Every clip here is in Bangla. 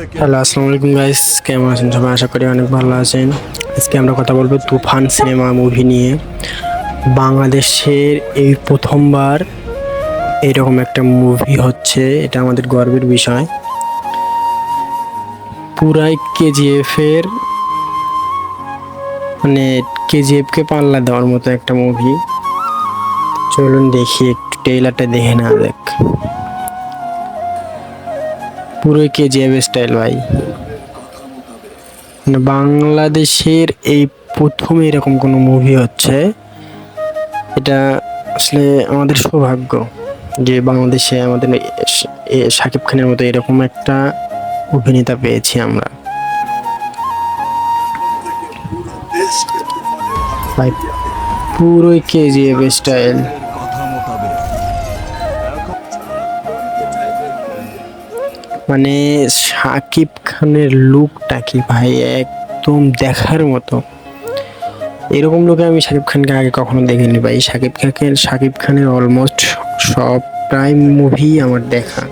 হ্যালো, আসসালামু আলাইকুম গাইস কেমন আছেন? সবাই আশা করি অনেক ভালো আছেন। আজকে আমরা কথা বলব তুফান সিনেমা মুভি নিয়ে। বাংলাদেশের এই প্রথমবার এরকম একটা মুভি হচ্ছে, এটা আমাদের গর্বের বিষয়। পুরাই কেজিএফ এর মানে কেজিএফকে পাল্লা দেওয়ার মতো একটা মুভি চলুন দেখি, একটু ট্রেলারটা দেখে না দেখ পুরো কেজিএফ স্টাইল ভাই। মানে বাংলাদেশের এই প্রথম এরকম কোনো মুভি হচ্ছে, এটা আসলে আমাদের সৌভাগ্য যে বাংলাদেশে আমাদের শাকিব খানের মতো এরকম একটা অভিনেতা পেয়েছি আমরা। পুরোই কেজিএফ স্টাইল মানে শাকিব খানের লুকটা কি ভাই? একদম দেখার মতো। এরকম লোকে আমি শাকিব খানকে আগে কখনো দেখিনি ভাই। শাকিব খানকে শাকিব খানের অলমোস্ট সব প্রায় মুভি আমার দেখা।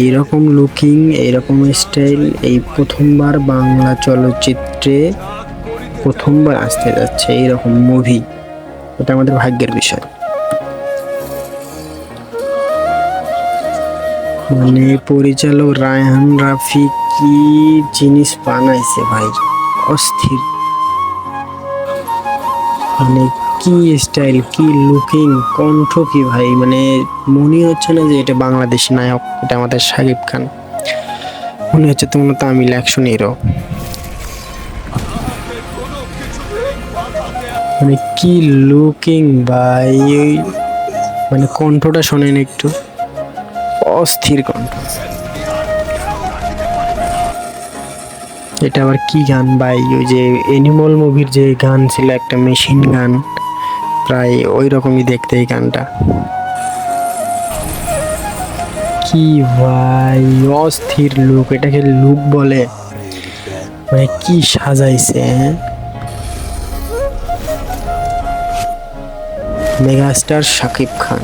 এইরকম লুকিং এইরকম স্টাইল এই প্রথমবার বাংলা চলচ্চিত্রে প্রথমবার আসতে যাচ্ছে এইরকম মুভি এটা আমাদের ভাগ্যের বিষয়। মানে পরিচালক রায়হান রাফি কি জিনিস বানাইছে ভাই? অস্থির। মানে কি স্টাইল কি লুকিং কণ্ঠ কি ভাই? মানে মনে হচ্ছে না যে এটা বাংলাদেশি নায়ক, এটা আমাদের শাকিব খান। মনে হচ্ছে তোমরা তামিল অ্যাকশন হিরো মানে কি লুকিং ভাই? মানে কণ্ঠটা শোনেন একটু। অস্থির কণ্ঠ। এটা আবার কি গান ভাই? ওই যে এনিমল মুভির যে গান ছিল, একটা মেশিন গান। প্রায় ওই রকমই দেখতে এই গানটা। কি ভাই, অস্থির লুক এটাকে লুক বলে। মানে কি সাজাইছে হ্যাঁ? মেগাস্টার শাকিব খান।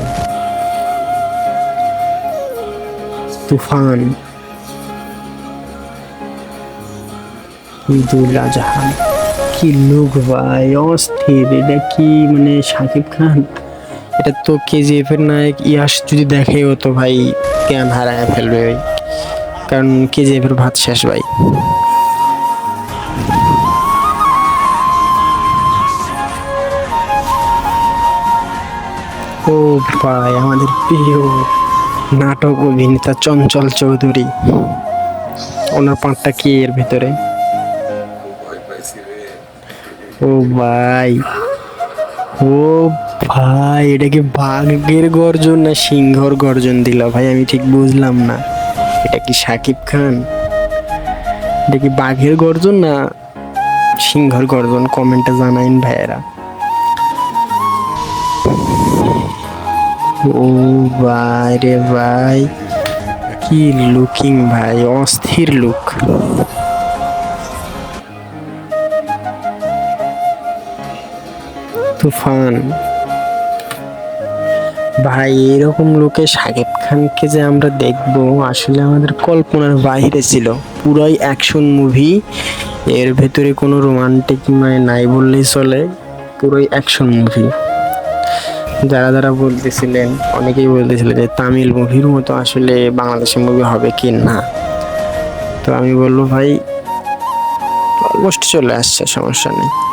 তুফান। আজহা কি লুক ভাই, অস্থির, এটা কি মানে শাকিব খান? এটা তো কেজিএফ এর নায়ক ইয়াস যদি দেখে, ও তো ভাই জ্ঞান হারায় ফেলবে ভাই। কারণ কেজিএফ এর ভাত শেষ ভাই। ও ভাই, আমাদের প্রিয় নাটক অভিনেতা চঞ্চল চৌধুরী। ওনার পাঁচটা কি এর ভিতরে? ও ভাই। ও ভাই, এটা কি বাঘের গর্জন না সিংহর গর্জন দিল? ভাই, আমি ঠিক বুঝলাম না। এটা কি সাকিব খান? এটা কি বাঘের গর্জন না সিংহর গর্জন? কমেন্টে জানাইন ভাইয়েরা। ও ভাই রে ভাই, কি লুকিং ভাই, অস্থির লুক তুফান। ভাই, এরকম লোকে সাকিব খানকে যে আমরা দেখব, আসলে আমাদের কল্পনার বাইরে ছিল। পুরাই অ্যাকশন মুভি এর ভেতরে কোনো রোমান্টিক মানে নাই বললেই চলে, পুরোই অ্যাকশন মুভি যারা যারা বলতেছিলেন, অনেকেই বলতেছিলেন যে তামিল মুভির মতো আসলে বাংলাদেশি মুভি হবে কি না? তো আমি বলব ভাই অলমোস্ট চলে আসছে, সমস্যা নেই।